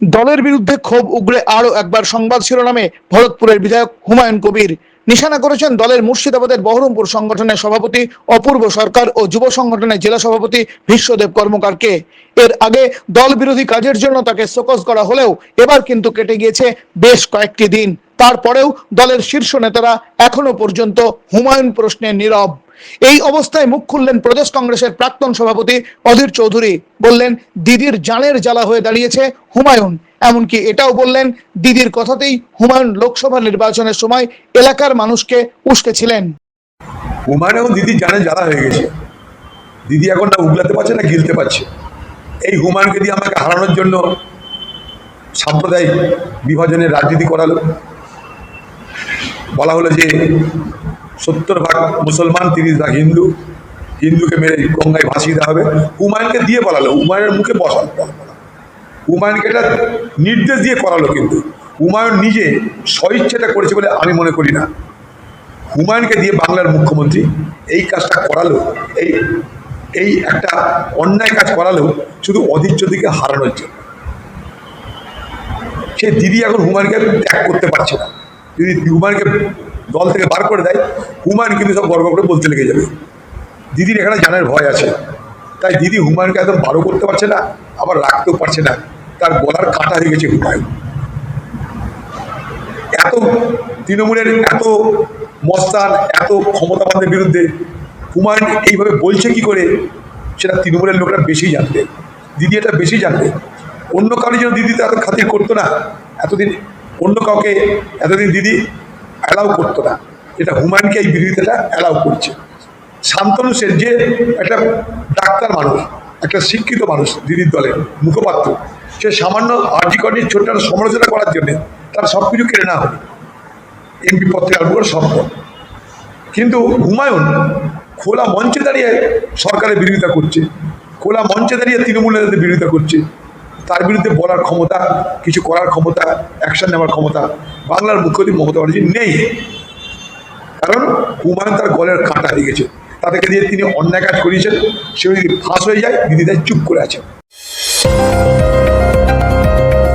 দলের বিরুদ্ধে ক্ষোভ উগড়ে আরও একবার সংবাদ শিরোনামে ভরতপুরের বিধায়ক হুমায়ুন কবির। নিশানা করেছেন দলের মুর্শিদাবাদের বহরমপুর সংগঠনের সভাপতি, অপূর্ব সরকার ও যুব সংগঠনের জেলা সভাপতি বিশ্বদেব কর্মকারকে। এর আগে দল বিরোধী কাজের জন্য তাকে শোকজ করা হলেও এবার কিন্তু কেটে গিয়েছে বেশ কয়েকটি দিন। তারপরেও দলের শীর্ষ নেতারা এখনও পর্যন্ত হুমায়ুন প্রশ্নে নীরব। এই অবস্থায় মুখ খুললেন প্রদেশ কংগ্রেসের প্রাক্তন সভাপতি অধীর চৌধুরী। বললেন, দিদির জানের জ্বালা হয়ে দাঁড়িয়েছে হুমায়ুন। এমনকি এটাও বললেন, দিদির কথাতেই হুমায়ুন লোকসভা নির্বাচনের সময় এলাকার মানুষকে উস্কেছিলেন হুমায়ুন এবং দিদি জানে জ্বালা হয়ে গেছে। দিদি এখন না উগলাতে পারছে না গিলতে পারছে? এই হুমায়ুনকে দিয়ে আমাকে হারানোর জন্য সাম্প্রদায়িক বিভাজনের রাজনীতি করালো। বলা হলো যে সত্তর ভাগ মুসলমান, তিরিশ ভাগ হিন্দু। হিন্দুকে মেরে গঙ্গায় ভাসিয়ে দেওয়া হবে। হুমায়ুনকে দিয়ে বলালো হুমায়ুনের মুখে বসালো হুমায়ুনকে এটা নির্দেশ দিয়ে করালো কিন্তু। হুমায়ুন নিজে স্বইচ্ছেটা করেছে বলে আমি মনে করি না। হুমায়ুনকে দিয়ে বাংলার মুখ্যমন্ত্রী এই কাজটা করালো। এই এই একটা অন্যায় কাজ করালো শুধু অধীরজ্যোতিকে হারানোর জন্য। সে দিদি এখন হুমায়ুনকে ত্যাগ করতে পারছে না। যদি হুমায়ুনকে দল থেকে বার করে দেয়। হুমায়ুন কিন্তু সব গর্ব করে বলতে লেগে যাবে। দিদির এখানে জানার ভয় আছে। তাই দিদি হুমায়ুনকে একদম বারো করতে পারছে না, আবার রাখতেও পারছে না। তার গলার কাটা হয়ে গেছে হুমায়ুন। এত তৃণমূলের এত মস্তান, এত ক্ষমতাবানদের বিরুদ্ধে হুমায়ুন এইভাবে বলছে কি করে, সেটা তৃণমূলের লোকরা বেশি জানবে। দিদি এটা বেশি জানবে। অন্য কারোর জন্য দিদি তো এত খাতির করতো না। এতদিন অন্য কাউকে, এতদিন দিদি অ্যালাউ করতো না। এটা হুমায়ুনকে এই বিরোধিতাটা অ্যালাউ করছে। শান্তনু সেন যে একটা ডাক্তার মানুষ, একটা শিক্ষিত মানুষ, দিদির দলের মুখপাত্র। সে সামান্য আর্জি কর্নির ছোট্ট সমালোচনা করার জন্যে তার সব কিছু কেড়ে নেওয়া হবে এমপি পদ থেকে আরম্ভ করে সব কিন্তু হুমায়ুন খোলা মঞ্চে দাঁড়িয়ে সরকারের বিরোধিতা করছে। খোলা মঞ্চে দাঁড়িয়ে তৃণমূল নেতাদের বিরোধিতা করছে। তার বিরুদ্ধে বলার ক্ষমতা, কিছু করার ক্ষমতা অ্যাকশন নেওয়ার ক্ষমতা বাংলার মুখ্যমন্ত্রী মমতা ব্যানার্জি নেই। কারণ হুমায়ুন তার গলের কাঁটা হয়ে গেছে। তাদেরকে দিয়ে তিনি অন্যায় কাজ করিয়েছেন সে যদি ফাঁস হয়ে যায় দিদিদের চুপ করে আছেন